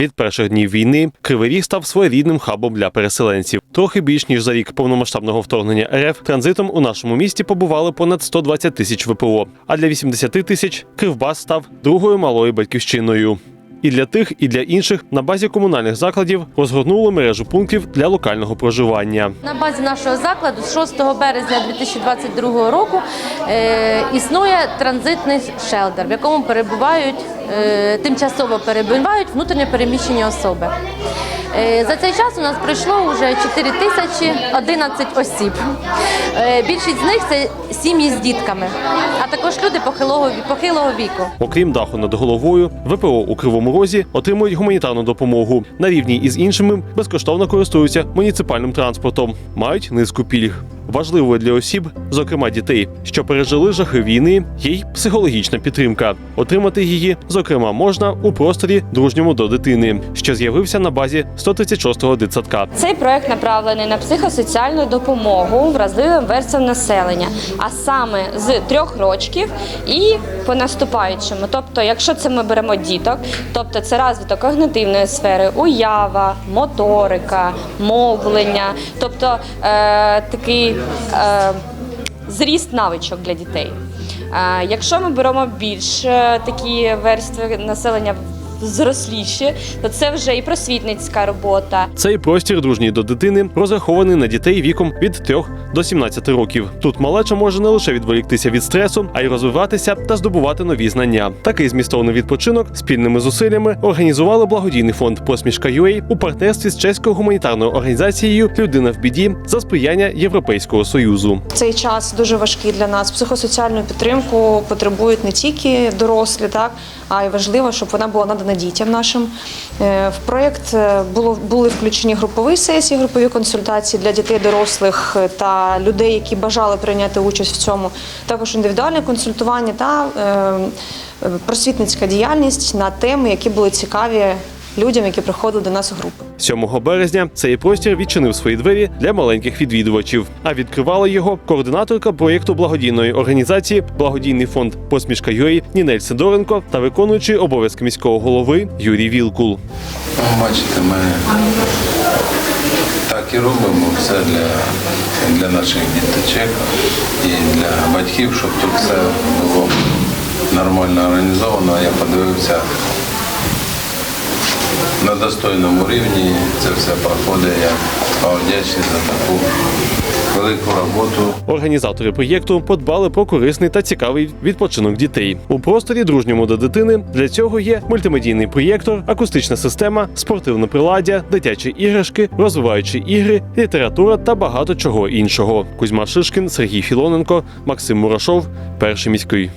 Від перших днів війни Кривий Ріг став своєрідним хабом для переселенців. Трохи більш ніж за рік повномасштабного вторгнення РФ транзитом у нашому місті побували понад 120 тисяч ВПО. А для 80 тисяч Кривбас став другою малою батьківщиною. І для тих, і для інших на базі комунальних закладів розгорнули мережу пунктів для локального проживання. На базі нашого закладу з 6 березня 2022 року е, існує транзитний шелтер, в якому перебувають е, тимчасово перебувають внутрішньо переміщені особи. Е, За цей час у нас пройшло вже 4 тисячі 11 осіб. Е, Більшість з них це сім'ї з дітками, а також люди похилого, похилого віку. Окрім даху над головою, ВПО у Кривому Розі отримують гуманітарну допомогу. На рівні із іншими безкоштовно користуються муніципальним транспортом, мають низку пільг. Важливою для осіб, зокрема дітей, що пережили жахи війни, є й психологічна підтримка. Отримати її, зокрема, можна у просторі дружньому до дитини, що з'явився на базі 136-го дитсадка. Цей проект направлений на психосоціальну допомогу вразливим верствам населення, а саме з трьох рочків і по наступаючому. Тобто, якщо це ми беремо діток, тобто це розвиток когнитивної сфери, уява, моторика, мовлення, тобто е, такий е, зріст навичок для дітей. Е, Якщо ми беремо більш е, такі верстви населення зросліші, то це вже і просвітницька робота, Цей простір дружній до дитини розрахований на дітей віком від 3 до 17 років. Тут малеча може не лише відволіктися від стресу, а й розвиватися та здобувати нові знання. Такий змістовний відпочинок спільними зусиллями організували благодійний фонд Посмішка UA у партнерстві з чеською гуманітарною організацією Людина в біді за сприяння Європейського союзу. Цей час дуже важкий для нас. Психосоціальну підтримку потребують не тільки дорослі, так а й важливо, щоб вона була надана дітям нашим. Е, В проєкт е, було були включені групові сесії, групові консультації для дітей, дорослих е, та людей, які бажали прийняти участь в цьому. Також індивідуальне консультування та просвітницька діяльність на теми, які були цікаві людям, які приходили до нас у групи. 7 березня цей простір відчинив свої двері для маленьких відвідувачів. А відкривала його координаторка проєкту благодійної організації Благодійний фонд Посмішка ЮА Нінель Сидоренко та виконуючий обов'язки міського голови Юрій Вілкул. Ну, Бачите, ми так і робимо все для, для наших діточок і для батьків, щоб тут все було нормально організовано. Я подивився на достойному рівні. Це все проходить. Я вдячний за таку велику роботу. Організатори проєкту подбали про корисний та цікавий відпочинок дітей. У просторі дружньому до дитини для цього є мультимедійний проєктор, акустична система, спортивне приладдя, дитячі іграшки, розвиваючі ігри, література та багато чого іншого. Кузьма Шишкін, Сергій Філоненко, Максим Мурашов, перший міський.